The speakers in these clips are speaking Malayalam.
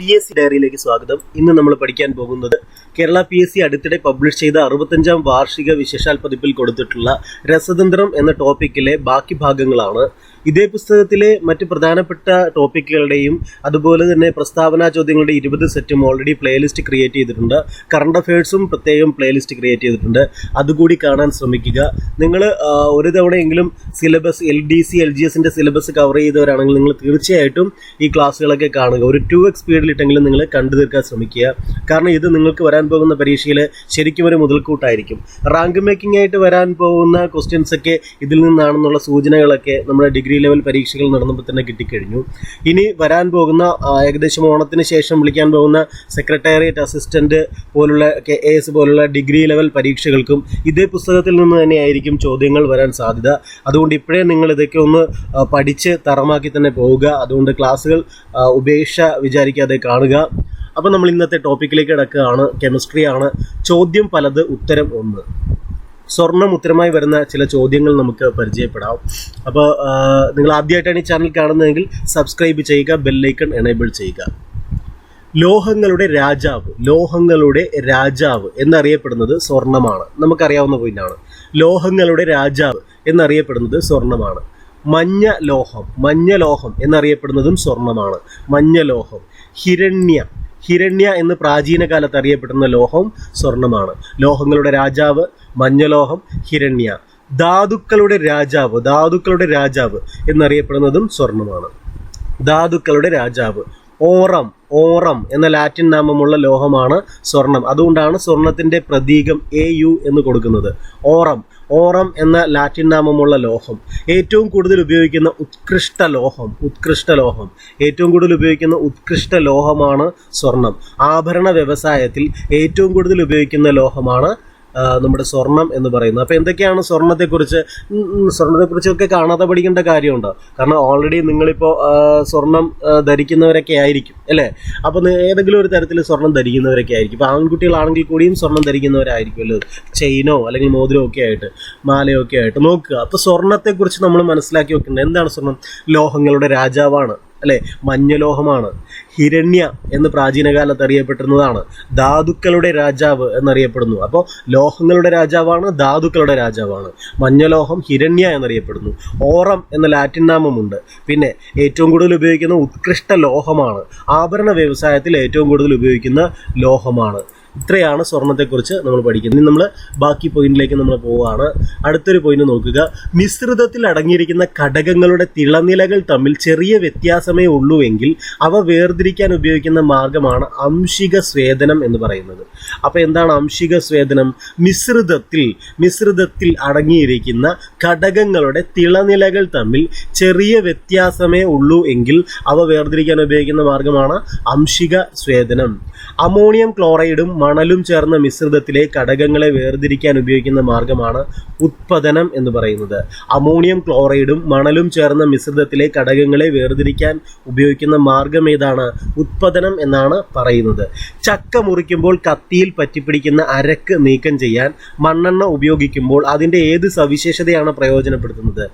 പി എസ് സി ഡയറിയിലേക്ക് സ്വാഗതം. ഇന്ന് നമ്മൾ പഠിക്കാൻ പോകുന്നത് കേരള പി എസ് സി അടുത്തിടെ പബ്ലിഷ് ചെയ്ത അറുപത്തഞ്ചാം വാർഷിക വിശേഷാൽ പതിപ്പിൽ കൊടുത്തിട്ടുള്ള രസതന്ത്രം എന്ന ടോപ്പിക്കിലെ ബാക്കി ഭാഗങ്ങളാണ്. ഇതേ പുസ്തകത്തിലെ മറ്റ് പ്രധാനപ്പെട്ട ടോപ്പിക്കുകളുടെയും അതുപോലെ തന്നെ പ്രസ്താവനാ ചോദ്യങ്ങളുടെ ഇരുപത് സെറ്റും ഓൾറെഡി പ്ലേലിസ്റ്റ് ക്രിയേറ്റ് ചെയ്തിട്ടുണ്ട്. കറണ്ട് അഫയേഴ്സും പ്രത്യേകം പ്ലേലിസ്റ്റ് ക്രിയേറ്റ് ചെയ്തിട്ടുണ്ട്. അതുകൂടി കാണാൻ ശ്രമിക്കുക. നിങ്ങൾ ഒരു തവണയെങ്കിലും syllabus L D C L G എസിന്റെ സിലബസ് കവർ ചെയ്തവരാണെങ്കിൽ നിങ്ങൾ തീർച്ചയായിട്ടും ഈ ക്ലാസ്സുകളൊക്കെ കാണുക. ഒരു ടു എക്സ് സ്പീഡിലിട്ടെങ്കിലും നിങ്ങൾ കണ്ടു തീർക്കാൻ ശ്രമിക്കുക. കാരണം ഇത് നിങ്ങൾക്ക് വരാൻ പോകുന്ന പരീക്ഷയിൽ ശരിക്കും ഒരു മുതൽക്കൂട്ടായിരിക്കും. റാങ്ക് മേക്കിംഗ് ആയിട്ട് വരാൻ പോകുന്ന ക്വസ്റ്റ്യൻസ് ഒക്കെ ഇതിൽ നിന്നാണെന്നുള്ള സൂചനകളൊക്കെ നമ്മുടെ ഡിഗ്രി ലെവൽ പരീക്ഷകൾ നടന്നപ്പോൾ തന്നെ കിട്ടിക്കഴിഞ്ഞു. ഇനി വരാൻ പോകുന്ന ഏകദേശം ഓണത്തിന് ശേഷം വിളിക്കാൻ പോകുന്ന സെക്രട്ടേറിയറ്റ് അസിസ്റ്റന്റ് പോലുള്ള കെ എ എസ് പോലുള്ള ഡിഗ്രി ലെവൽ പരീക്ഷകൾക്കും ഇതേ പുസ്തകത്തിൽ നിന്ന് തന്നെയായിരിക്കും ചോദ്യങ്ങൾ വരാൻ സാധ്യത. അതുകൊണ്ട് ഇപ്പോഴേ നിങ്ങൾ ഇതൊക്കെ ഒന്ന് പഠിച്ച് തറമാക്കി തന്നെ പോവുക. അതുകൊണ്ട് ക്ലാസ്സുകൾ ഉപേക്ഷ വിചാരിക്കാതെ കാണുക. അപ്പോൾ നമ്മൾ ഇന്നത്തെ ടോപ്പിക്കിലേക്ക് കിടക്കുകയാണ്. കെമിസ്ട്രി ആണ് ചോദ്യം പലത് ഉത്തരം ഒന്ന്. സ്വർണം ഉത്തരമായി വരുന്ന ചില ചോദ്യങ്ങൾ നമുക്ക് പരിചയപ്പെടാം. അപ്പോൾ നിങ്ങൾ ആദ്യമായിട്ടാണ് ഈ ചാനൽ കാണുന്നതെങ്കിൽ സബ്സ്ക്രൈബ് ചെയ്യുക ബെല്ലൈക്കൺ എനേബിൾ ചെയ്യുക. ലോഹങ്ങളുടെ രാജാവ് ലോഹങ്ങളുടെ രാജാവ് എന്നറിയപ്പെടുന്നത് സ്വർണമാണ്. നമുക്കറിയാവുന്ന പോയിന്റാണ് ലോഹങ്ങളുടെ രാജാവ് എന്നറിയപ്പെടുന്നത് സ്വർണമാണ്. മഞ്ഞ ലോഹം മഞ്ഞ ലോഹം എന്നറിയപ്പെടുന്നതും സ്വർണമാണ്. മഞ്ഞ ലോഹം ഹിരണ്യ ഹിരണ്യ എന്ന് പ്രാചീന കാലത്ത് അറിയപ്പെടുന്ന ലോഹം സ്വർണമാണ്. ലോഹങ്ങളുടെ രാജാവ് മഞ്ഞലോഹം ഹിരണ്യ. ധാതുക്കളുടെ രാജാവ് ധാതുക്കളുടെ രാജാവ് എന്നറിയപ്പെടുന്നതും സ്വർണമാണ്. ധാതുക്കളുടെ രാജാവ്. ഓറം ഓറം എന്ന ലാറ്റിൻ നാമമുള്ള ലോഹമാണ് സ്വർണം. അതുകൊണ്ടാണ് സ്വർണത്തിന്റെ പ്രതീകം എ യു എന്ന് കൊടുക്കുന്നത്. ഓറം ഓറം എന്ന ലാറ്റിൻ നാമമുള്ള ലോഹം. ഏറ്റവും കൂടുതൽ ഉപയോഗിക്കുന്ന ഉത്കൃഷ്ട ലോഹം ഉത്കൃഷ്ട ലോഹം. ഏറ്റവും കൂടുതൽ ഉപയോഗിക്കുന്ന ഉത്കൃഷ്ട ലോഹമാണ് സ്വർണം. ആഭരണ വ്യവസായത്തിൽ ഏറ്റവും കൂടുതൽ ഉപയോഗിക്കുന്ന ലോഹമാണ് നമ്മുടെ സ്വർണം എന്ന് പറയുന്നത്. അപ്പോൾ എന്തൊക്കെയാണ് സ്വർണത്തെക്കുറിച്ച്? സ്വർണത്തെക്കുറിച്ചൊക്കെ കാണാതെ പഠിക്കേണ്ട കാര്യമുണ്ടോ? കാരണം ഓൾറെഡി നിങ്ങളിപ്പോൾ സ്വർണം ധരിക്കുന്നവരൊക്കെ ആയിരിക്കും അല്ലേ? അപ്പോൾ ഏതെങ്കിലും ഒരു തരത്തിൽ സ്വർണം ധരിക്കുന്നവരൊക്കെ ആയിരിക്കും. ഇപ്പോൾ ആൺകുട്ടികളാണെങ്കിൽ കൂടിയും സ്വർണം ധരിക്കുന്നവരായിരിക്കുമല്ലോ. ചെയിനോ അല്ലെങ്കിൽ മോതിരോ ഒക്കെ ആയിട്ട് മാലയോ ഒക്കെ ആയിട്ട് നോക്കുക. അപ്പോൾ സ്വർണത്തെക്കുറിച്ച് നമ്മൾ മനസ്സിലാക്കി വെക്കുന്നത് എന്താണ് സ്വർണം? ലോഹങ്ങളുടെ രാജാവാണ്. അല്ലെ? മഞ്ഞലോഹമാണ്. ഹിരണ്യ എന്ന് പ്രാചീന കാലത്ത് അറിയപ്പെട്ടിരുന്നതാണ്. ധാതുക്കളുടെ രാജാവ് എന്നറിയപ്പെടുന്നു. അപ്പോൾ ലോഹങ്ങളുടെ രാജാവാണ് ധാതുക്കളുടെ രാജാവാണ്. മഞ്ഞലോഹം ഹിരണ്യ എന്നറിയപ്പെടുന്നു. ഓറം എന്ന ലാറ്റിൻ നാമമുണ്ട്. പിന്നെ ഏറ്റവും കൂടുതൽ ഉപയോഗിക്കുന്ന ഉത്കൃഷ്ട ലോഹമാണ്. ആഭരണ വ്യവസായത്തിൽ ഏറ്റവും കൂടുതൽ ഉപയോഗിക്കുന്ന ലോഹമാണ്. ഇത്രയാണ് സ്വർണത്തെക്കുറിച്ച് നമ്മൾ പഠിക്കുന്നത്. ഇനി നമ്മൾ ബാക്കി പോയിന്റിലേക്ക് നമ്മൾ പോവുകയാണ് അടുത്തൊരു പോയിന്റ് നോക്കുക. മിശ്രിതത്തിൽ അടങ്ങിയിരിക്കുന്ന ഘടകങ്ങളുടെ തിളനിലകൾ തമ്മിൽ ചെറിയ വ്യത്യാസമേ ഉള്ളൂ എങ്കിൽ അവ വേർതിരിക്കാൻ ഉപയോഗിക്കുന്ന മാർഗമാണ് അംശിക സ്വേദനം എന്ന് പറയുന്നത്. അപ്പോൾ എന്താണ് അംശിക സ്വേദനം? മിശ്രിതത്തിൽ മിശ്രിതത്തിൽ അടങ്ങിയിരിക്കുന്ന ഘടകങ്ങളുടെ തിളനിലകൾ തമ്മിൽ ചെറിയ വ്യത്യാസമേ ഉള്ളൂ എങ്കിൽ അവ വേർതിരിക്കാൻ ഉപയോഗിക്കുന്ന മാർഗമാണ് അംശിക സ്വേദനം. അമോണിയം ക്ലോറൈഡും മണലും ചേർന്ന മിശ്രിതത്തിലെ ഘടകങ്ങളെ വേർതിരിക്കാൻ ഉപയോഗിക്കുന്ന മാർഗമാണ് ഉത്പതനം എന്ന് പറയുന്നത്. അമോണിയം ക്ലോറൈഡും മണലും ചേർന്ന മിശ്രിതത്തിലെ ഘടകങ്ങളെ വേർതിരിക്കാൻ ഉപയോഗിക്കുന്ന മാർഗം ഏതാണ്? ഉത്പതനം എന്നാണ് പറയുന്നത്. ചക്ക മുറിക്കുമ്പോൾ കത്തിയിൽ പറ്റിപ്പിടിക്കുന്ന അരക്ക് നീക്കം ചെയ്യാൻ മണ്ണെണ്ണ ഉപയോഗിക്കുമ്പോൾ അതിന്റെ ഏത് സവിശേഷതയാണ് പ്രയോജനപ്പെടുത്തുന്നത്?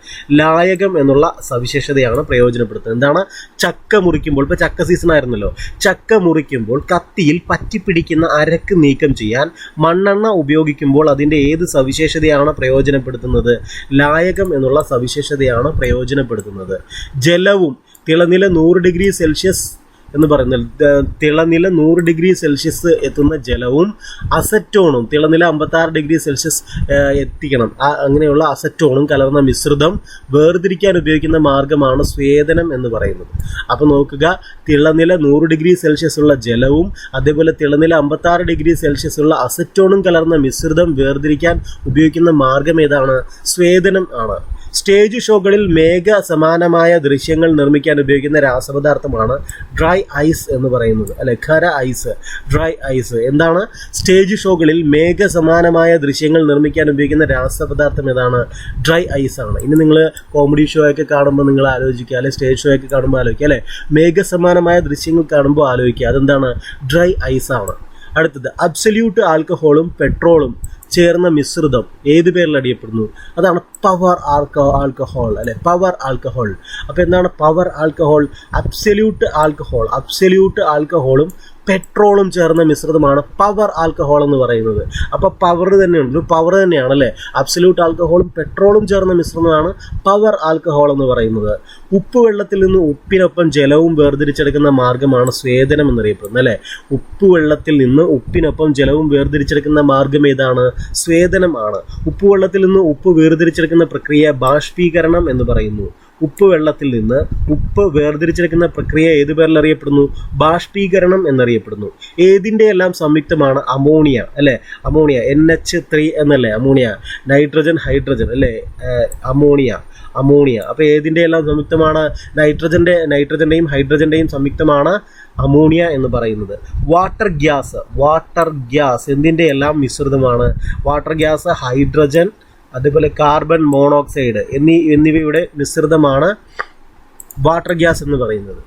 ലായകം എന്നുള്ള സവിശേഷതയാണ് പ്രയോജനപ്പെടുത്തുന്നത്. എന്താണ്? ചക്ക മുറിക്കുമ്പോൾ ഇപ്പോൾ ചക്ക സീസൺ ആയിരുന്നല്ലോ. ചക്ക മുറിക്കുമ്പോൾ കത്തിയിൽ പറ്റിപ്പിടിക്കുന്ന അരക്ക് നീക്കം ചെയ്യാൻ മണ്ണെണ്ണ ഉപയോഗിക്കുമ്പോൾ അതിന്റെ ഏത് സവിശേഷതയാണ് പ്രയോജനപ്പെടുത്തുന്നത്? ലായകം എന്നുള്ള സവിശേഷതയാണ് പ്രയോജനപ്പെടുത്തുന്നത്? ജലവും തിളനില നൂറ് ഡിഗ്രി സെൽഷ്യസ് എന്ന് പറയുന്നത്. തിളനില നൂറ് ഡിഗ്രി സെൽഷ്യസ് എത്തുന്ന ജലവും അസറ്റോണും തിളനില അമ്പത്താറ് ഡിഗ്രി സെൽഷ്യസ് എത്തിക്കണം. അങ്ങനെയുള്ള അസറ്റോണും കലർന്ന മിശ്രിതം വേർതിരിക്കാൻ ഉപയോഗിക്കുന്ന മാർഗമാണ് സ്വേദനം എന്ന് പറയുന്നത്. അപ്പോൾ നോക്കുക തിളനില നൂറ് ഡിഗ്രി സെൽഷ്യസ് ഉള്ള ജലവും അതേപോലെ തിളനില അമ്പത്താറ് ഡിഗ്രി സെൽഷ്യസ് ഉള്ള അസറ്റോണും കലർന്ന മിശ്രിതം വേർതിരിക്കാൻ ഉപയോഗിക്കുന്ന മാർഗം ഏതാണ്? സ്വേദനം ആണ്. സ്റ്റേജ് ഷോകളിൽ മേഘ സമാനമായ ദൃശ്യങ്ങൾ നിർമ്മിക്കാൻ ഉപയോഗിക്കുന്ന രാസപദാർത്ഥമാണ് ഡ്രൈ ഐസ് എന്ന് പറയുന്നത് അല്ലെ? ഖര ഐസ് ഡ്രൈ ഐസ്. എന്താണ്? സ്റ്റേജ് ഷോകളിൽ മേഘ സമാനമായ ദൃശ്യങ്ങൾ നിർമ്മിക്കാൻ ഉപയോഗിക്കുന്ന രാസപദാർത്ഥം ഏതാണ്? ഡ്രൈ ഐസ് ആണ്. ഇനി നിങ്ങൾ കോമഡി ഷോ ഒക്കെ കാണുമ്പോൾ നിങ്ങൾ ആലോചിക്കുക അല്ലെ? സ്റ്റേജ് ഷോ ഒക്കെ കാണുമ്പോൾ ആലോചിക്കുക അല്ലെ? മേഘ സമാനമായ ദൃശ്യങ്ങൾ കാണുമ്പോൾ ആലോചിക്കുക. അതെന്താണ്? ഡ്രൈ ഐസ് ആണ്. അടുത്തത് അബ്സല്യൂട്ട് ആൽക്കഹോളും പെട്രോളും. ചേർന്ന മിശ്രിതം ഏത് പേരിൽ അറിയപ്പെടുന്നു അതാണ് പവർ ആൽക്കോ ആൽക്കഹോൾ അല്ലെ? പവർ ആൽക്കഹോൾ അപ്പോൾ എന്താണ് power alcohol absolute alcohol absolute ആൽക്കഹോളും പെട്രോളും ചേർന്ന മിശ്രിതമാണ് പവർ ആൽക്കഹോൾ എന്ന് പറയുന്നത്. അപ്പോൾ പവർ തന്നെയുണ്ട്. പവർ തന്നെയാണ് അല്ലേ? അബ്സല്യൂട്ട് ആൽക്കഹോളും പെട്രോളും ചേർന്ന മിശ്രിതമാണ് പവർ ആൽക്കഹോൾ എന്ന് പറയുന്നത്. ഉപ്പ് വെള്ളത്തിൽ നിന്ന് ഉപ്പിനൊപ്പം ജലവും വേർതിരിച്ചെടുക്കുന്ന മാർഗമാണ് സ്വേദനം എന്നറിയപ്പെടുന്നത് അല്ലേ? ഉപ്പ് വെള്ളത്തിൽ നിന്ന് ഉപ്പിനൊപ്പം ജലവും വേർതിരിച്ചെടുക്കുന്ന മാർഗം ഏതാണ്? സ്വേദനമാണ് ഉപ്പ് വെള്ളത്തിൽ നിന്ന് ഉപ്പ് വേർതിരിച്ചെടുക്കുന്ന പ്രക്രിയ ബാഷ്പീകരണം എന്ന് പറയുന്നു. ഉപ്പ് വെള്ളത്തിൽ നിന്ന് ഉപ്പ് വേർതിരിച്ചെടുക്കുന്ന പ്രക്രിയ ഏത് പേരിൽ അറിയപ്പെടുന്നു? ബാഷ്പീകരണം എന്നറിയപ്പെടുന്നു. ഏതിന്റെ എല്ലാം സംയുക്തമാണ് അമോണിയ അല്ലേ? അമോണിയ എൻ എച്ച് ത്രീ എന്നല്ലേ? അമോണിയ നൈട്രജൻ ഹൈഡ്രജൻ അല്ലേ? Ammonia ammonia. അപ്പോൾ ഏതിന്റെ എല്ലാം സംയുക്തമാണ്? നൈട്രജന്റെ നൈട്രജന്റെയും ഹൈഡ്രജന്റെയും സംയുക്തമാണ് അമോണിയ എന്ന് പറയുന്നത്. വാട്ടർ ഗ്യാസ് വാട്ടർ ഗ്യാസ് എന്തിന്റെ എല്ലാം മിശ്രിതമാണ്? വാട്ടർ ഗ്യാസ് ഹൈഡ്രജൻ അതുപോലെ കാർബൺ മോണോക്സൈഡ് എന്നീ എന്നിവയുടെ മിശ്രിതമാണ് വാട്ടർ ഗ്യാസ് എന്ന് പറയുന്നത്.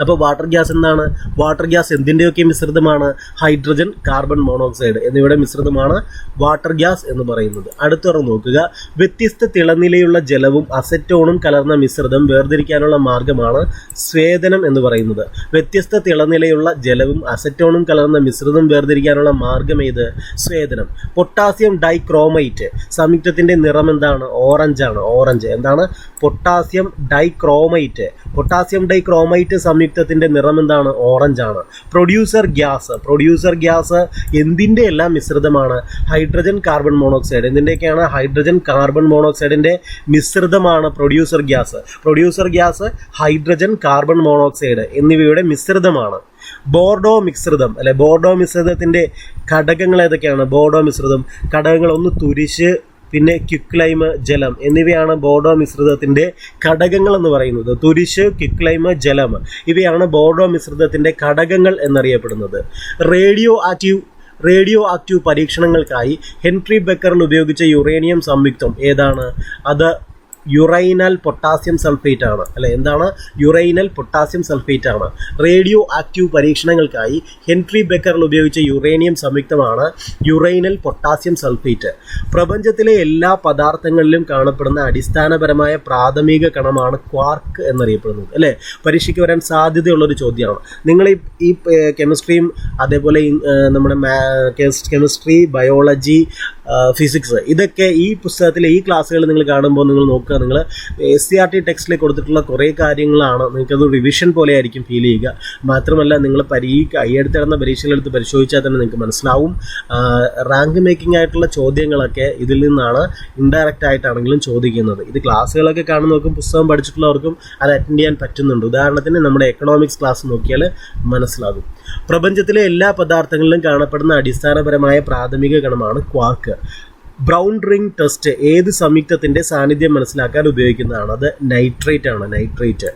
അപ്പോൾ വാട്ടർ ഗ്യാസ് എന്താണ്? വാട്ടർ ഗ്യാസ് എന്തിന്റെയൊക്കെ മിശ്രിതമാണ്? ഹൈഡ്രജൻ കാർബൺ മോണോക്സൈഡ് എന്നിവയുടെ മിശ്രിതമാണ് വാട്ടർ ഗ്യാസ് എന്ന് പറയുന്നത്. അടുത്തുറ നോക്കുക. വ്യത്യസ്ത തിളനിലയുള്ള ജലവും അസറ്റോണും കലർന്ന മിശ്രിതം വേർതിരിക്കാനുള്ള മാർഗമാണ് സ്വേദനം എന്ന് പറയുന്നത്. വ്യത്യസ്ത തിളനിലയുള്ള ജലവും അസറ്റോണും കലർന്ന മിശ്രിതം വേർതിരിക്കാനുള്ള മാർഗം ഏത്? സ്വേദനം. പൊട്ടാസ്യം ഡൈക്രോമൈറ്റ് സംയുക്തത്തിന്റെ നിറം എന്താണ്? ഓറഞ്ചാണ് ഓറഞ്ച് എന്താണ്? പൊട്ടാസ്യം ഡൈക്രോമൈറ്റ് പൊട്ടാസ്യം ഡൈക്രോമൈറ്റ് സംയുക്തത്തിന്റെ നിറം എന്താണ് ഓറഞ്ച് ആണ് പ്രൊഡ്യൂസർ ഗ്യാസ്. പ്രൊഡ്യൂസർ ഗ്യാസ് എന്തിന്റെ എല്ലാം മിശ്രിതമാണ്? ഹൈഡ്രജൻ കാർബൺ മോണോക്സൈഡ് എന്തിന്റെയൊക്കെയാണ് ഹൈഡ്രജൻ കാർബൺ മോണോക്സൈഡിന്റെ മിശ്രിതമാണ് producer gas. Producer gas hydrogen carbon monoxide എന്നിവയുടെ മിശ്രിതമാണ്. ബോർഡോ മിശ്രിതം അല്ലെ? ബോർഡോ മിശ്രിതത്തിന്റെ ഘടകങ്ങൾ ഏതൊക്കെയാണ്? ബോർഡോ മിശ്രിതം. ഘടകങ്ങൾ ഒന്ന് തുരിശ് പിന്നെ ക്യുക്ലൈമ് ജലം എന്നിവയാണ് ബോഡോ മിശ്രിതത്തിന്റെ ഘടകങ്ങൾ എന്ന് പറയുന്നത്. തുരിശ് ക്യുക്ലൈമ് ജലം ഇവയാണ് ബോഡോ മിശ്രിതത്തിന്റെ ഘടകങ്ങൾ എന്നറിയപ്പെടുന്നത്. റേഡിയോ ആക്റ്റീവ് റേഡിയോ ആക്റ്റീവ് പരീക്ഷണങ്ങൾക്കായി ഹെൻറി ബെക്കറിൽ ഉപയോഗിച്ച യുറേനിയം സംയുക്തം ഏതാണ്? അത് യുറൈനൽ പൊട്ടാസ്യം സൾഫേറ്റ് ആണ് അല്ലെ? എന്താണ്? യുറൈനൽ പൊട്ടാസ്യം സൾഫേറ്റ് ആണ് റേഡിയോ ആക്റ്റീവ് പരീക്ഷണങ്ങൾക്കായി ഹെൻട്രി ബെക്കറിൽ ഉപയോഗിച്ച യുറേനിയം സംയുക്തമാണ് യുറൈനൽ പൊട്ടാസ്യം സൾഫേറ്റ്. പ്രപഞ്ചത്തിലെ എല്ലാ പദാർത്ഥങ്ങളിലും കാണപ്പെടുന്ന അടിസ്ഥാനപരമായ പ്രാഥമിക കണമാണ് ക്വാർക്ക് എന്നറിയപ്പെടുന്നത്. അല്ലേ? പരീക്ഷയ്ക്ക് വരാൻ സാധ്യതയുള്ളൊരു ചോദ്യമാണ്. നിങ്ങൾ ഈ കെമിസ്ട്രിയും അതേപോലെ നമ്മുടെ കെമിസ്ട്രി ബയോളജി ഫിസിക്സ് ഇതൊക്കെ ഈ പുസ്തകത്തിലെ ഈ ക്ലാസ്സുകൾ നിങ്ങൾ കാണുമ്പോൾ നിങ്ങൾ നോക്കുക. നിങ്ങൾ എസ് സി ആർ ടി ടെക്സ്റ്റിൽ കൊടുത്തിട്ടുള്ള കുറേ കാര്യങ്ങളാണ് നിങ്ങൾക്കത് റിവിഷൻ പോലെ ആയിരിക്കും ഫീൽ ചെയ്യുക. മാത്രമല്ല നിങ്ങൾ പരീ ഈ അടുത്തിടന്ന പരീക്ഷകളെടുത്ത് പരിശോധിച്ചാൽ തന്നെ നിങ്ങൾക്ക് മനസ്സിലാവും. റാങ്ക് മേക്കിംഗ് ആയിട്ടുള്ള ചോദ്യങ്ങളൊക്കെ ഇതിൽ നിന്നാണ് ഇൻഡയറക്റ്റ് ആയിട്ടാണെങ്കിലും ചോദിക്കുന്നത്. ഇത് ക്ലാസ്സുകളൊക്കെ കാണുന്നവർക്കും പുസ്തകം പഠിച്ചിട്ടുള്ളവർക്കും അത് അറ്റൻഡ് ചെയ്യാൻ പറ്റുന്നുണ്ട്. ഉദാഹരണത്തിന് നമ്മുടെ എക്കണോമിക്സ് ക്ലാസ് നോക്കിയാൽ മനസ്സിലാകും. പ്രപഞ്ചത്തിലെ എല്ലാ പദാർത്ഥങ്ങളിലും കാണപ്പെടുന്ന അടിസ്ഥാനപരമായ പ്രാഥമിക ഗണമാണ് ക്വാർക്ക് ബ്രൗൺ റിംഗ് ടെസ്റ്റ് ഏത് സംയുക്തത്തിന്റെ സാന്നിധ്യം മനസ്സിലാക്കാൻ ഉപയോഗിക്കുന്നതാണ്? അത് നൈട്രേറ്റ് ആണ് nitrate.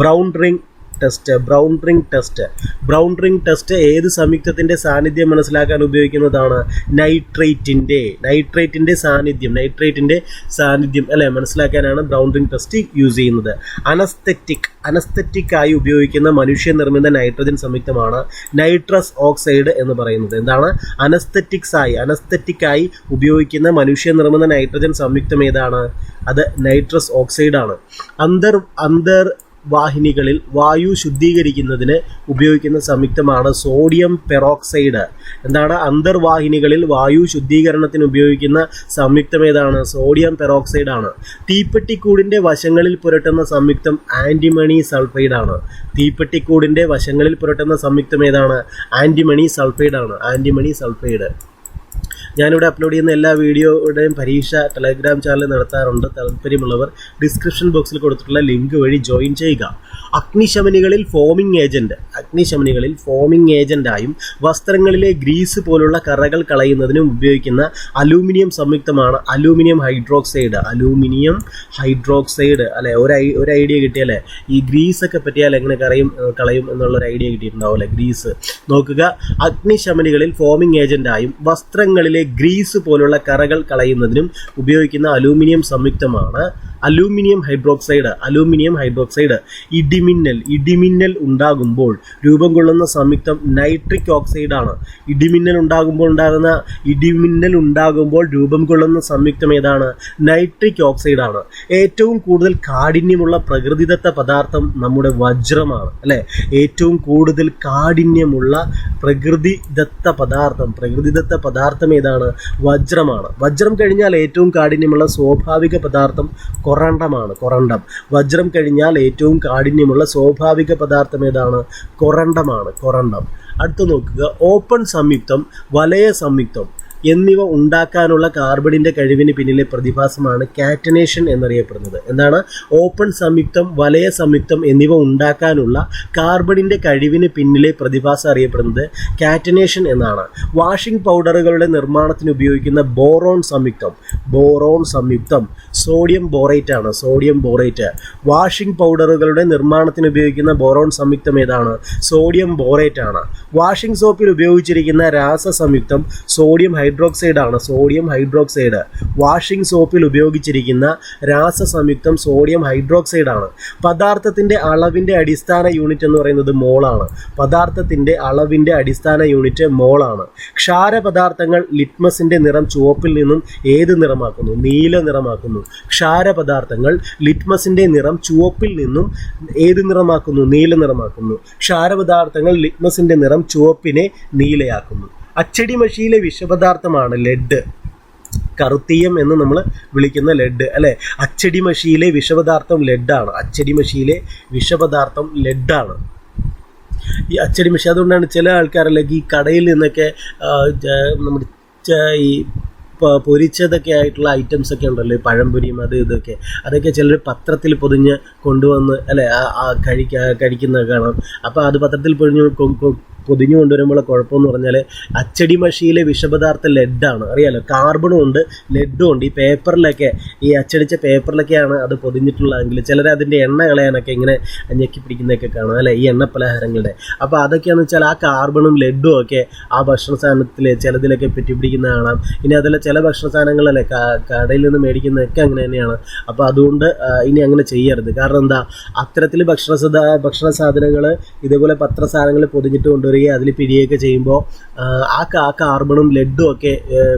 Brown ring test brown ring test brown ring test ഏത് സംയുക്തത്തിന്റെ സാന്നിധ്യം മനസ്സിലാക്കാൻ ഉപയോഗിക്കുന്നതാണ്? നൈട്രേറ്റിന്റെ നൈട്രേറ്റിന്റെ സാന്നിധ്യം. നൈട്രേറ്റിന്റെ സാന്നിധ്യം അല്ലേ? മനസ്സിലാക്കാനാണ് ബ്രൗൺ റിംഗ് ടെസ്റ്റ് യൂസ് ചെയ്യുന്നത്. അനസ്തെറ്റിക് അനസ്തെറ്റിക് ആയി ഉപയോഗിക്കുന്ന മനുഷ്യനിർമ്മിത നൈട്രജൻ സംയുക്തമാണ് നൈട്രസ് ഓക്സൈഡ് എന്ന് പറയുന്നത്. എന്താണ്? അനസ്തെറ്റിക്സ് ആയി അനസ്തെറ്റിക് ആയി ഉപയോഗിക്കുന്ന മനുഷ്യനിർമ്മിത നൈട്രജൻ സംയുക്തം ഏതാണ്? അത് നൈട്രസ് ഓക്സൈഡാണ് അന്തർ അന്തർ വാഹിനികളിൽ വായു ശുദ്ധീകരിക്കുന്നതിന് ഉപയോഗിക്കുന്ന സംയുക്തമാണ് സോഡിയം പെറോക്സൈഡ്. എന്താണ്? അന്തർവാഹിനികളിൽ വായു ശുദ്ധീകരണത്തിന് ഉപയോഗിക്കുന്ന സംയുക്തം ഏതാണ്? സോഡിയം പെറോക്സൈഡ് ആണ് തീപ്പെട്ടിക്കൂടിന്റെ വശങ്ങളിൽ പുരട്ടുന്ന സംയുക്തം ആന്റിമണി സൾഫൈഡ് ആണ് തീപ്പെട്ടിക്കൂടിന്റെ വശങ്ങളിൽ പുരട്ടുന്ന സംയുക്തം ഏതാണ്? ആന്റിമണി സൾഫൈഡ് ആണ് ആന്റിമണി സൾഫൈഡ്. ഞാനിവിടെ അപ്ലോഡ് ചെയ്യുന്ന എല്ലാ വീഡിയോയുടെയും പരീക്ഷ ടെലഗ്രാം ചാനൽ നടത്താറുണ്ട്. താല്പര്യമുള്ളവർ ഡിസ്ക്രിപ്ഷൻ ബോക്സിൽ കൊടുത്തിട്ടുള്ള ലിങ്ക് വഴി ജോയിൻ ചെയ്യുക. അഗ്നിശമനികളിൽ ഫോമിംഗ് ഏജന്റ് അഗ്നിശമനികളിൽ ഫോമിംഗ് ഏജന്റായും വസ്ത്രങ്ങളിലെ ഗ്രീസ് പോലുള്ള കറകൾ കളയുന്നതിനും ഉപയോഗിക്കുന്ന അലൂമിനിയം സംയുക്തമാണ് അലൂമിനിയം ഹൈഡ്രോക്സൈഡ് അലൂമിനിയം ഹൈഡ്രോക്സൈഡ് അല്ലെ? ഒരു ഒരു ഐഡിയ കിട്ടിയല്ലേ? ഈ ഗ്രീസ് ഒക്കെ പറ്റിയാൽ എങ്ങനെ കറയും കളയും എന്നുള്ള ഒരു ഐഡിയ കിട്ടിയിട്ടുണ്ടാവും ഗ്രീസ് നോക്കുക. അഗ്നിശമനികളിൽ ഫോമിംഗ് ഏജന്റായും വസ്ത്രങ്ങളിലെ ഗ്രീസ് പോലുള്ള കറകൾ കളയുന്നതിനും ഉപയോഗിക്കുന്ന അലൂമിനിയം സംയുക്തമാണ് അലൂമിനിയം ഹൈഡ്രോക്സൈഡ് അലൂമിനിയം ഹൈഡ്രോക്സൈഡ് ഇടിമിന്നൽ. ഇടിമിന്നൽ ഉണ്ടാകുമ്പോൾ രൂപം കൊള്ളുന്ന സംയുക്തം നൈട്രിക് ഓക്സൈഡാണ്. ഇടിമിന്നൽ ഉണ്ടാകുമ്പോൾ ഉണ്ടാകുന്ന ഇടിമിന്നൽ ഉണ്ടാകുമ്പോൾ രൂപം കൊള്ളുന്ന സംയുക്തം ഏതാണ്? നൈട്രിക് ഓക്സൈഡാണ്. ഏറ്റവും കൂടുതൽ കാഠിന്യമുള്ള പ്രകൃതിദത്ത പദാർത്ഥം നമ്മുടെ വജ്രമാണ് അല്ലേ? ഏറ്റവും കൂടുതൽ കാഠിന്യമുള്ള പ്രകൃതിദത്ത പദാർത്ഥം പ്രകൃതിദത്ത പദാർത്ഥം ഏതാണ്? വജ്രമാണ്. വജ്രം കഴിഞ്ഞാൽ ഏറ്റവും കാഠിന്യമുള്ള സ്വാഭാവിക പദാർത്ഥം കൊറണ്ടമാണ് കൊറണ്ടം. വജ്രം കഴിഞ്ഞാൽ ഏറ്റവും കാഠിന്യമുള്ള സ്വാഭാവിക പദാർത്ഥം ഏതാണ്? കൊറണ്ടമാണ് കൊറണ്ടം. അടുത്ത് നോക്കുക ഓപ്പൺ സംയുക്തം വലയ സംയുക്തം. എന്നിവ ഉണ്ടാക്കാനുള്ള കാർബണിന്റെ കഴിവിന് പിന്നിലെ പ്രതിഭാസമാണ് കാറ്റനേഷൻ എന്നറിയപ്പെടുന്നത്. എന്താണ്? ഓപ്പൺ സംയുക്തം വലയ സംയുക്തം എന്നിവ ഉണ്ടാക്കാനുള്ള കാർബണിന്റെ കഴിവിന് പിന്നിലെ പ്രതിഭാസം അറിയപ്പെടുന്നത് കാറ്റനേഷൻ എന്നാണ്. വാഷിംഗ് പൗഡറുകളുടെ നിർമ്മാണത്തിന് ഉപയോഗിക്കുന്ന ബോറോൺ സംയുക്തം. ബോറോൺ സംയുക്തം. സോഡിയം ബോറേറ്റ് ആണ്. Sodium borate. വാഷിംഗ് പൗഡറുകളുടെ നിർമ്മാണത്തിന് ഉപയോഗിക്കുന്ന ബോറോൺ സംയുക്തം ഏതാണ്? സോഡിയം ബോറേറ്റ് ആണ്. വാഷിംഗ് സോപ്പിൽ ഉപയോഗിച്ചിരിക്കുന്ന രാസ സംയുക്തം സോഡിയം ഹൈഡ്രോക്സൈഡ് ആണ് സോഡിയം ഹൈഡ്രോക്സൈഡ് വാഷിംഗ് സോപ്പിൽ ഉപയോഗിച്ചിരിക്കുന്ന രാസ സംയുക്തം സോഡിയം ഹൈഡ്രോക്സൈഡ് ആണ്. പദാർത്ഥത്തിന്റെ അളവിന്റെ അടിസ്ഥാന യൂണിറ്റ് എന്ന് പറയുന്നത് മോളാണ് പദാർത്ഥത്തിന്റെ അളവിന്റെ അടിസ്ഥാന യൂണിറ്റ് മോളാണ് ക്ഷാര പദാർത്ഥങ്ങൾ ലിറ്റ്മസിന്റെ നിറം ചുവപ്പിൽ നിന്നും ഏത് നിറമാക്കുന്നു? നീല നിറമാക്കുന്നു. ക്ഷാര പദാർത്ഥങ്ങൾ ലിറ്റ്മസിന്റെ നിറം ചുവപ്പിൽ നിന്നും ഏത് നിറമാക്കുന്നു? നീല നിറമാക്കുന്നു. ക്ഷാര പദാർത്ഥങ്ങൾ ലിറ്റ്മസിന്റെ നിറം ചുവപ്പിനെ നീലയാക്കുന്നു. അച്ചടി മഷിയിലെ വിഷപദാർത്ഥമാണ് ലെഡ് കറുത്തീയം എന്ന് നമ്മൾ വിളിക്കുന്ന ലെഡ് അല്ലെ? അച്ചടി മഷിയിലെ വിഷപദാർത്ഥം ലെഡാണ് അച്ചടി മഷിയിലെ വിഷപദാർത്ഥം ലെഡാണ് ഈ അച്ചടി മഷി അതുകൊണ്ടാണ് ചില ആൾക്കാരല്ലെങ്കിൽ ഈ കടയിൽ നിന്നൊക്കെ നമ്മുടെ ഈ പൊരിച്ചതൊക്കെ ആയിട്ടുള്ള ഐറ്റംസ് ഒക്കെ ഉണ്ടല്ലോ ഈ പഴംപൊരിയും അത് ഇതൊക്കെ. അതൊക്കെ ചിലർ പത്രത്തിൽ പൊതിഞ്ഞ് കൊണ്ടുവന്ന് അല്ലെ? കഴിക്ക കഴിക്കുന്നത് കാണാം. അപ്പോൾ അത് പത്രത്തിൽ പൊതിഞ്ഞ് പൊതിഞ്ഞു കൊണ്ടുവരുമ്പോൾ കുഴപ്പമെന്ന് പറഞ്ഞാൽ അച്ചടി മഷിയിലെ വിഷപദാർത്ഥം ലെഡാണ് അറിയാലോ? കാർബണും ഉണ്ട് ലെഡും ഉണ്ട്. ഈ പേപ്പറിലൊക്കെ ഈ അച്ചടിച്ച പേപ്പറിലൊക്കെയാണ് അത് പൊതിഞ്ഞിട്ടുള്ളതെങ്കിൽ ചിലർ അതിന്റെ എണ്ണ കളയാനൊക്കെ ഇങ്ങനെ ഞെക്കി പിടിക്കുന്നതൊക്കെ കാണാം അല്ലേ? ഈ എണ്ണ പലഹാരങ്ങളുടെ അപ്പോൾ അതൊക്കെയാണെന്ന് വെച്ചാൽ ആ കാർബണും ലെഡും ഒക്കെ ആ ഭക്ഷണ സാധനത്തിൽ ചിലതിലൊക്കെ പെറ്റി പിടിക്കുന്ന കാണാം. ഇനി അതല്ല ചില ഭക്ഷണ സാധനങ്ങളല്ലേ കടയിൽ നിന്ന് മേടിക്കുന്നതൊക്കെ അങ്ങനെ തന്നെയാണ്. അപ്പോൾ അതുകൊണ്ട് ഇനി അങ്ങനെ ചെയ്യരുത്. കാരണം എന്താ? അത്തരത്തിൽ ഭക്ഷണ ഭക്ഷണ സാധനങ്ങൾ ഇതേപോലെ പത്ര സാധനങ്ങൾ പൊതിഞ്ഞിട്ട് കൊണ്ടുവരികയും അതിൽ പിടിയൊക്കെ ചെയ്യുമ്പോൾ ആ ആ കാർബണും ലെഡും ഒക്കെ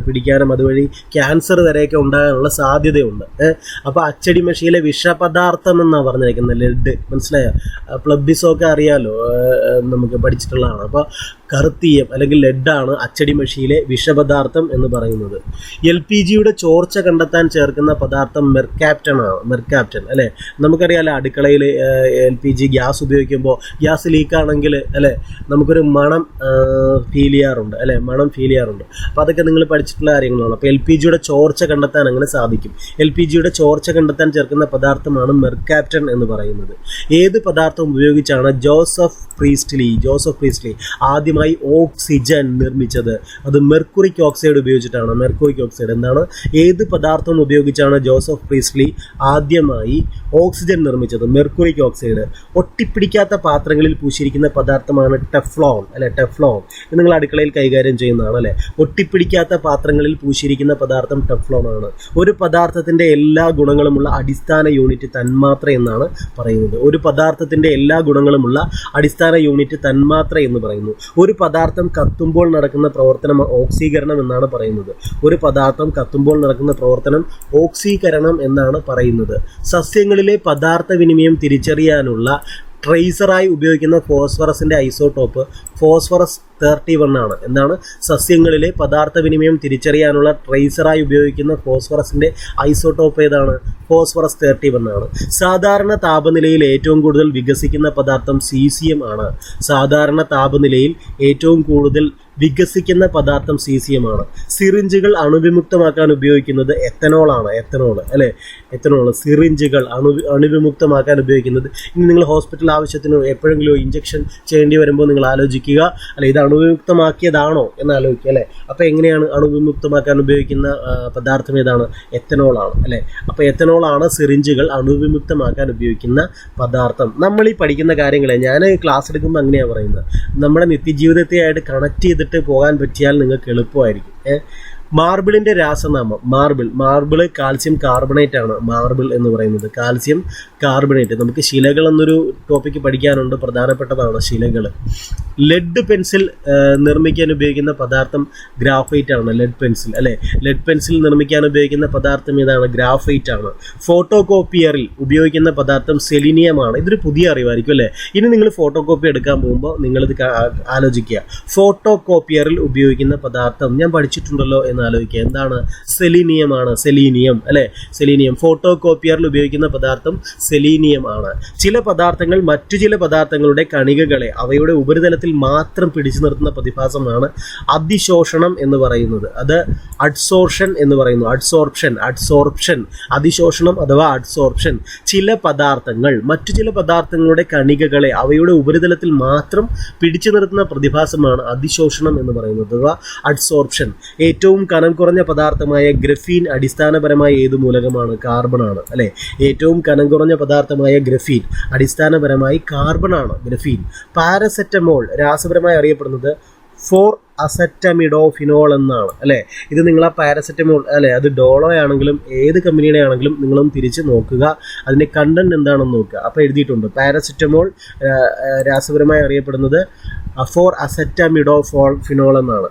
പിടിക്കാനും അതുവഴി ക്യാൻസർ വരെയൊക്കെ ഉണ്ടാകാനുള്ള സാധ്യതയുണ്ട്. അപ്പോൾ അച്ചടി മഷിയിലെ വിഷപദാർത്ഥം എന്നാണ് പറഞ്ഞിരിക്കുന്നത് ലെഡ്. മനസ്സിലായോ? പ്ലബിസൊക്കെ അറിയാലോ ഏ, ഏ, നമുക്ക് പഠിച്ചിട്ടുള്ളതാണ്. അപ്പോൾ കറുത്തീയം അല്ലെങ്കിൽ ലെഡാണ് അച്ചടി മഷിയിലെ വിഷപദാർത്ഥം എന്ന് പറയുന്നത്. എൽ പി ജിയുടെ ചോർച്ച കണ്ടെത്താൻ ചേർക്കുന്ന പദാർത്ഥം മെർക്കാപ്റ്റൺ ആണ് മെർക്കാപ്റ്റൺ അല്ലേ? നമുക്കറിയാലോ അടുക്കളയിൽ എൽ പി ജി ഗ്യാസ് ഉപയോഗിക്കുമ്പോൾ ഗ്യാസ് ലീക്ക് ആണെങ്കിൽ അല്ലേ നമുക്കൊരു മണം ഫീൽ ചെയ്യാറുണ്ട് അല്ലേ? മണം ഫീൽ ചെയ്യാറുണ്ട്. അപ്പോൾ അതൊക്കെ നിങ്ങൾ പഠിച്ചിട്ടുള്ള കാര്യങ്ങളാണ്. അപ്പോൾ എൽ പി ജിയുടെ ചോർച്ച കണ്ടെത്താൻ അങ്ങനെ സാധിക്കും. എൽ പി ജിയുടെ ചോർച്ച കണ്ടെത്താൻ ചേർക്കുന്ന പദാർത്ഥമാണ് മെർക്കാപ്റ്റൺ എന്ന് പറയുന്നത്. ഏത് പദാർത്ഥം ഉപയോഗിച്ചാണ് ജോസഫ് പ്രീസ്റ്റ്ലി ജോസഫ് പ്രീസ്റ്റ്ലി ആദ്യമായി ഓക്സിജൻ നിർമ്മിച്ചത്. അത് മെർക്കുറിക് ഓക്സൈഡ് ഉപയോഗിച്ചിട്ടാണ്. മെർക്കുറിക് ഓക്സൈഡ് എന്താണ്? ഏത് പദാർത്ഥം ഉപയോഗിച്ചാണ് ജോസഫ് പ്രീസ്ലി ആദ്യമായി ഓക്സിജൻ നിർമ്മിച്ചത്? Mercuric oxide. ഒട്ടിപ്പിടിക്കാത്ത പാത്രങ്ങളിൽ പൂശിയിരിക്കുന്ന പദാർത്ഥമാണ് ടെഫ്ലോൺ അല്ലെ? ടെഫ്ലോൺ. നിങ്ങൾ അടുക്കളയിൽ കൈകാര്യം ചെയ്യുന്നതാണ് അല്ലെ? ഒട്ടിപ്പിടിക്കാത്ത പാത്രങ്ങളിൽ പൂശിയിരിക്കുന്ന പദാർത്ഥം ടെഫ്ലോൺ ആണ്. ഒരു പദാർത്ഥത്തിന്റെ എല്ലാ ഗുണങ്ങളുമുള്ള അടിസ്ഥാന യൂണിറ്റ് തന്മാത്ര എന്നാണ് പറയുന്നത്. ഒരു പദാർത്ഥത്തിന്റെ എല്ലാ ഗുണങ്ങളുമുള്ള അടിസ്ഥാന യൂണിറ്റ് തന്മാത്ര എന്ന് പറയുന്നു. ഒരു പദാർത്ഥം കത്തുമ്പോൾ നടക്കുന്ന പ്രവർത്തനം ഓക്സീകരണം എന്നാണ് പറയുന്നത്. ഒരു പദാർത്ഥം കത്തുമ്പോൾ നടക്കുന്ന പ്രവർത്തനം ഓക്സീകരണം എന്നാണ് പറയുന്നത്. സസ്യങ്ങളിലെ പദാർത്ഥ വിനിമയം തിരിച്ചറിയാനുള്ള ട്രേസറായി ഉപയോഗിക്കുന്ന ഫോസ്ഫറസിന്റെ ഐസോടോപ്പ് ഫോസ്ഫറസ് തേർട്ടി വൺ ആണ്. എന്താണ്? സസ്യങ്ങളിലെ പദാർത്ഥ വിനിമയം തിരിച്ചറിയാനുള്ള ട്രേസറായി ഉപയോഗിക്കുന്ന ഫോസ്ഫറസിന്റെ ഐസോടോപ്പ് ഏതാണ്? ഫോസ്ഫറസ് തേർട്ടി വൺ ആണ്. സാധാരണ താപനിലയിൽ ഏറ്റവും കൂടുതൽ വികസിക്കുന്ന പദാർത്ഥം സീസിയം ആണ്. സാധാരണ താപനിലയിൽ ഏറ്റവും കൂടുതൽ വികസിക്കുന്ന പദാർത്ഥം സീസിയം ആണ്. സിറിഞ്ചുകൾ അണുവിമുക്തമാക്കാൻ ഉപയോഗിക്കുന്നത് എത്തനോൾ ആണ് എത്തനോൾ അല്ലേ? എത്തനോൾ സിറിഞ്ചുകൾ അണു അണുവിമുക്തമാക്കാൻ ഉപയോഗിക്കുന്നത്. ഇനി നിങ്ങൾ ഹോസ്പിറ്റൽ ആവശ്യത്തിന് എപ്പോഴെങ്കിലും ഇഞ്ചക്ഷൻ ചെയ്യേണ്ടി വരുമ്പോൾ നിങ്ങൾ ആലോചിക്കുക. അല്ലെ ഇത് അണുവിമുക്തമാക്കിയതാണോ എന്ന് ആലോചിക്കുക അല്ലേ? അപ്പോൾ എങ്ങനെയാണ് അണുവിമുക്തമാക്കാൻ ഉപയോഗിക്കുന്ന പദാർത്ഥം ഏതാണ്? എത്തനോൾ ആണ് അല്ലേ? അപ്പോൾ എത്തനോൾ ആണ് സിറിഞ്ചുകൾ അണുവിമുക്തമാക്കാൻ ഉപയോഗിക്കുന്ന പദാർത്ഥം. നമ്മൾ ഈ പഠിക്കുന്ന കാര്യങ്ങളെ ഞാൻ ക്ലാസ് എടുക്കുമ്പോൾ അങ്ങനെയാണ് പറയുന്നത്. നമ്മുടെ നിത്യജീവിതത്തെ ആയിട്ട് കണക്ട് ചെയ്തിട്ട് പോകാൻ പറ്റിയാൽ നിങ്ങൾക്ക് എളുപ്പമായിരിക്കും? മാർബിളിന്റെ രാസനാമം. മാർബിൾ. മാർബിൾ കാൽസ്യം കാർബണേറ്റ് ആണ് മാർബിൾ എന്ന് പറയുന്നത്. Calcium carbonate. നമുക്ക് ശിലകൾ എന്നൊരു ടോപ്പിക്ക് പഠിക്കാനുണ്ട്. പ്രധാനപ്പെട്ടതാണ് ശിലകൾ ലെഡ് പെൻസിൽ നിർമ്മിക്കാൻ ഉപയോഗിക്കുന്ന പദാർത്ഥം ഗ്രാഫൈറ്റ് ആണ്. ലെഡ് പെൻസിൽ അല്ലെ? ലെഡ് പെൻസിൽ നിർമ്മിക്കാൻ ഉപയോഗിക്കുന്ന പദാർത്ഥം ഏതാണ്? ഗ്രാഫൈറ്റ് ആണ്. ഫോട്ടോ കോപ്പിയറിൽ ഉപയോഗിക്കുന്ന പദാർത്ഥം സെലിനിയം ആണ്. ഇതൊരു പുതിയ അറിവായിരിക്കും അല്ലേ? ഇനി നിങ്ങൾ ഫോട്ടോ കോപ്പി എടുക്കാൻ പോകുമ്പോൾ നിങ്ങളിത് ആലോചിക്കുക. ഫോട്ടോ കോപ്പിയറിൽ ഉപയോഗിക്കുന്ന പദാർത്ഥം ഞാൻ പഠിച്ചിട്ടുണ്ടല്ലോ എന്ന് ആലോചിക്കുക. എന്താണ്? സെലീനിയമാണ്. സെലീനിയം അല്ലെ? സെലീനിയം. ഫോട്ടോ കോപ്പിയറിൽ ഉപയോഗിക്കുന്ന പദാർത്ഥം സെലീനിയമാണ്. ചില പദാർത്ഥങ്ങൾ മറ്റു ചില പദാർത്ഥങ്ങളുടെ കണികകളെ അവയുടെ ഉപരിതലത്തിൽ മാത്രം പിടിച്ചു നിർത്തുന്ന പ്രതിഭാസമാണ് അതിശോഷണം എന്ന് പറയുന്നത്. അത് അഡ്സോർഷൻ എന്ന് പറയുന്നു. Adsorption adsorption. അതിശോഷണം അഥവാ അഡ്സോർപ്ഷൻ. ചില പദാർത്ഥങ്ങൾ മറ്റു ചില പദാർത്ഥങ്ങളുടെ കണികകളെ അവയുടെ ഉപരിതലത്തിൽ മാത്രം പിടിച്ചു നിർത്തുന്ന പ്രതിഭാസമാണ് അതിശോഷണം എന്ന് പറയുന്നത്. അഥവാ അഡ്സോർപ്ഷൻ. ഏറ്റവും കനം കുറഞ്ഞ പദാർത്ഥമായ ഗ്രഫീൻ അടിസ്ഥാനപരമായ ഏത് മൂലകമാണ്? കാർബൺ ആണ് അല്ലെ? ഏറ്റവും കനം കുറഞ്ഞ പദാർത്ഥമായ ഗ്രഫീൻ അടിസ്ഥാനപരമായി കാർബൺ ആണ് ഗ്രഫീൻ. പാരസെറ്റമോൾ രാസപരമായി അറിയപ്പെടുന്നത് ഫോർ അസറ്റമിഡോഫിനോൾ എന്നാണ് അല്ലേ? ഇത് നിങ്ങൾ ആ പാരസെറ്റമോൾ അല്ലെ? അത് ഡോളോ ആണെങ്കിലും ഏത് കമ്പനിയുടെ ആണെങ്കിലും നിങ്ങളും തിരിച്ച് നോക്കുക. അതിന്റെ കണ്ടന്റ് എന്താണെന്ന് നോക്കുക. അപ്പോൾ എഴുതിയിട്ടുണ്ട് പാരസെറ്റമോൾ രാസപരമായി അറിയപ്പെടുന്നത് ഫോർ അസറ്റമിഡോഫോൾ ഫിനോൾ എന്നാണ്.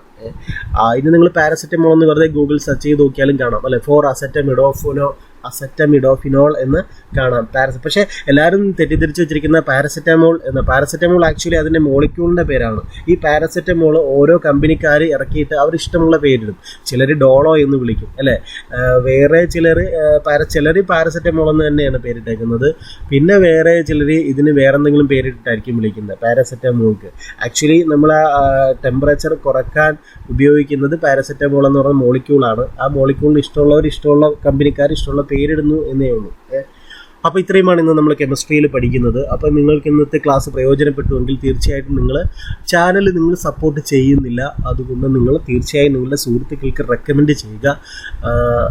ഇത് നിങ്ങൾ പാരസെറ്റമോൾ എന്ന് വെറുതെ ഗൂഗിൾ സെർച്ച് ചെയ്ത് നോക്കിയാലും കാണാം അല്ലെ? ഫോർ അസറ്റമിഡോഫിനോ അസറ്റമിഡോഫിനോൾ എന്ന് കാണാം. പാരസ പക്ഷേ എല്ലാവരും തെറ്റിദ്ധരിച്ച് വെച്ചിരിക്കുന്ന പാരസെറ്റമോൾ എന്ന പാരസെറ്റമോൾ ആക്ച്വലി അതിന്റെ മോളിക്യൂളിന്റെ പേരാണ്. ഈ പാരസെറ്റമോൾ ഓരോ കമ്പനിക്കാർ ഇറക്കിയിട്ട് അവർ ഇഷ്ടമുള്ള പേരിടും. ചിലർ ഡോളോ എന്ന് വിളിക്കും അല്ലേ? വേറെ ചിലർ പാര ചിലർ പാരസെറ്റമോൾ എന്ന് തന്നെയാണ് പേരിട്ടേക്കുന്നത്. പിന്നെ വേറെ ചിലർ ഇതിന് വേറെ എന്തെങ്കിലും പേരിട്ടിട്ടായിരിക്കും വിളിക്കുന്നത് പാരസെറ്റമോൾക്ക്. ആക്ച്വലി നമ്മൾ ആ ടെമ്പറേച്ചർ കുറയ്ക്കാൻ ഉപയോഗിക്കുന്നത് പാരസെറ്റമോൾ എന്ന് പറഞ്ഞ മോളിക്യൂളാണ് ആ മോളിക്യൂളിന് ഇഷ്ടമുള്ളവർ ഇഷ്ടമുള്ള കമ്പനിക്കാർ ഇഷ്ടമുള്ള പേരിടുന്നു എന്നേ ഉള്ളൂ. അപ്പോൾ ഇത്രയുമാണ് ഇന്ന് നമ്മൾ കെമിസ്ട്രിയിൽ പഠിക്കുന്നത്. അപ്പോൾ നിങ്ങൾക്ക് ഇന്നത്തെ ക്ലാസ് പ്രയോജനപ്പെട്ടുവെങ്കിൽ തീർച്ചയായിട്ടും നിങ്ങൾ ചാനൽ നിങ്ങൾ സപ്പോർട്ട് ചെയ്യുന്നില്ല. അതുകൊണ്ട് നിങ്ങൾ തീർച്ചയായും നിങ്ങളുടെ സുഹൃത്തുക്കൾക്ക് റെക്കമെൻഡ് ചെയ്യുക.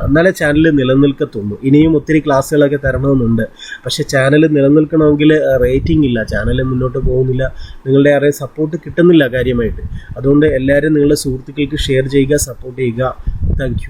എന്നാലേ ചാനൽ നിലനിൽക്കത്തുള്ളൂ. ഇനിയും ഒത്തിരി ക്ലാസ്സുകളൊക്കെ തരണമെന്നുണ്ട്. പക്ഷേ ചാനൽ നിലനിൽക്കണമെങ്കിൽ റേറ്റിംഗ് ഇല്ല. ചാനൽ മുന്നോട്ട് പോകുന്നില്ല. നിങ്ങളുടെ ആരെയും സപ്പോർട്ട് കിട്ടുന്നില്ല കാര്യമായിട്ട്. അതുകൊണ്ട് എല്ലാവരും നിങ്ങളുടെ സുഹൃത്തുക്കൾക്ക് ഷെയർ ചെയ്യുക സപ്പോർട്ട് ചെയ്യുക. താങ്ക്